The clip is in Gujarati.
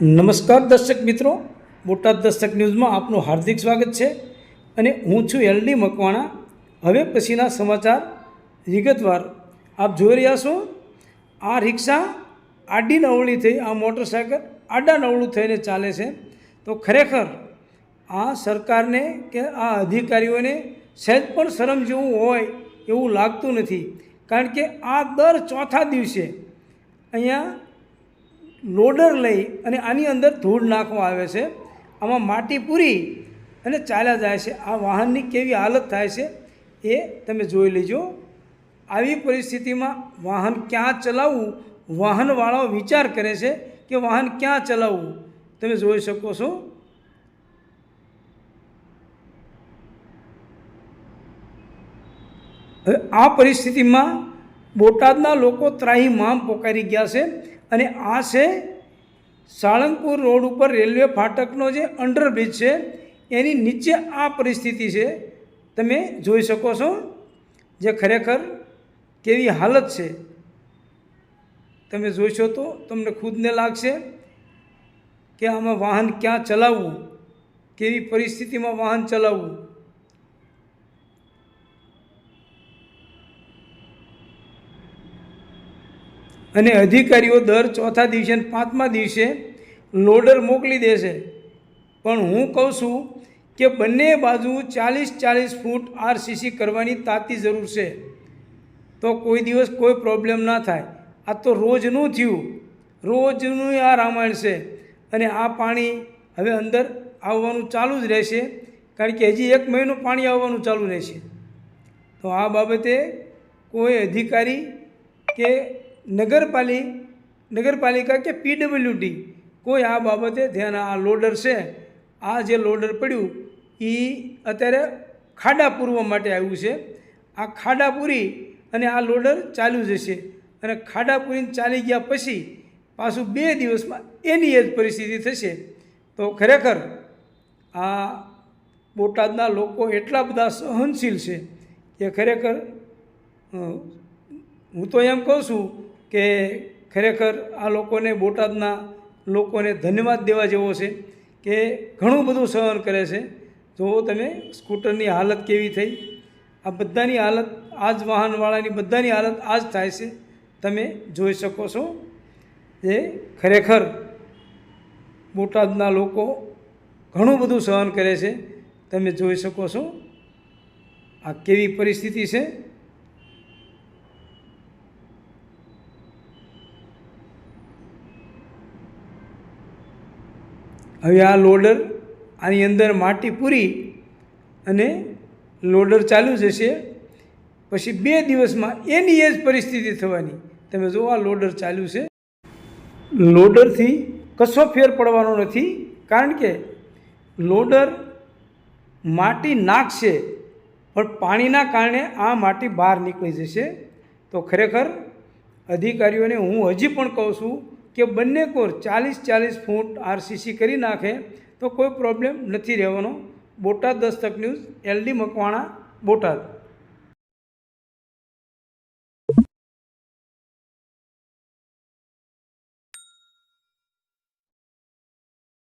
નમસ્કાર દર્શક મિત્રો. બોટાદ દર્શક ન્યૂઝમાં આપનું હાર્દિક સ્વાગત છે અને હું છું એલડી મકવાણા. હવે પછીના સમાચાર વિગતવાર આપ જોઈ રહ્યા છો. આ રિક્ષા આડી નવળી થઈ, આ મોટરસાયકલ આડા નવળું થઈને ચાલે છે. તો ખરેખર આ સરકારને કે આ અધિકારીઓને સહેજ પણ શરમ જેવું હોય એવું લાગતું નથી. કારણ કે આ દર ચોથા દિવસે અહીંયા લોડર લઈ અને આની અંદર ધૂળ નાખવા આવે છે. આમાં માટી પૂરી અને ચાલ્યા જાય છે. આ વાહનની કેવી હાલત થાય છે એ તમે જોઈ લેજો. આવી પરિસ્થિતિમાં વાહન ક્યાં ચલાવવું? વાહનવાળાઓ વિચાર કરે છે કે વાહન ક્યાં ચલાવવું? તમે જોઈ શકો છો. હવે આ પરિસ્થિતિમાં બોટાદના લોકો ત્રાહીમામ પોકારી ગયા છે. અને આ છે સાળંગપુર રોડ ઉપર રેલવે ફાટકનો જે અંડરબ્રિજ છે, એની નીચે આ પરિસ્થિતિ છે. તમે જોઈ શકો છો જે ખરેખર કેવી હાલત છે. તમે જોઈશો તો તમને ખુદને લાગશે કે આમાં વાહન ક્યાં ચલાવવું, કેવી પરિસ્થિતિમાં વાહન ચલાવવું. અને અધિકારીઓ દર ચોથા દિવસે અને પાંચમા દિવસે લોડર મોકલી દેશે. પણ હું કહું છું કે બંને બાજુ ચાલીસ ચાલીસ ફૂટ આરસીસી કરવાની તાતી જરૂર છે. તો કોઈ દિવસ કોઈ પ્રોબ્લેમ ના થાય. આ તો રોજનું થયું. રોજનું આ રામાયણ છે. અને આ પાણી હવે અંદર આવવાનું ચાલુ જ રહેશે. કારણ કે હજી એક મહિનો પાણી આવવાનું ચાલુ રહેશે. તો આ બાબતે કોઈ અધિકારી કે નગરપાલિક, નગરપાલિકા કે પીડબ્લ્યુડી, કોઈ આ બાબતે ધ્યાન, આ લોડર છે, આ જે લોડર પડ્યું એ અત્યારે ખાડા પૂરવા માટે આવ્યું છે. આ ખાડા પૂરી અને આ લોડર ચાલ્યું જશે અને ખાડા પૂરીને ચાલી ગયા પછી પાછું બે દિવસમાં એની એ જ પરિસ્થિતિ થશે. તો ખરેખર આ બોટાદના લોકો એટલા બધા સહનશીલ છે કે ખરેખર હું તો એમ કહું છું કે ખરેખર આ લોકોને બોટાદના લોકોને ધન્યવાદ દેવા જેવો છે કે ઘણું બધું સહન કરે છે. જુઓ તમે સ્કૂટરની હાલત કેવી થઈ? આ બધાની હાલત આ જ વાહનવાળાની બધાની હાલત આ જ થાય છે. તમે જોઈ શકો છો એ ખરેખર બોટાદના લોકો ઘણું બધું સહન કરે છે. તમે જોઈ શકો છો આ કેવી પરિસ્થિતિ છે. હવે આ લોડર આની અંદર માટી પૂરી અને લોડર ચાલુ જશે. પછી બે દિવસમાં એની એ જ પરિસ્થિતિ થવાની. તમે જુઓ, આ લોડર ચાલુ છે. લોડરથી કશો ફેર પડવાનો નથી, કારણ કે લોડર માટી નાખશે, પણ પાણીના કારણે આ માટી બહાર નીકળી જશે. તો ખરેખર અધિકારીઓને હું હજી પણ કહું છું કે બંને કોર ચાલીસ ચાલીસ ફૂટ આરસીસી કરી નાખે તો કોઈ પ્રોબ્લેમ નથી રહેવાનો. Botad Dastak news, L D Makwana, Botad.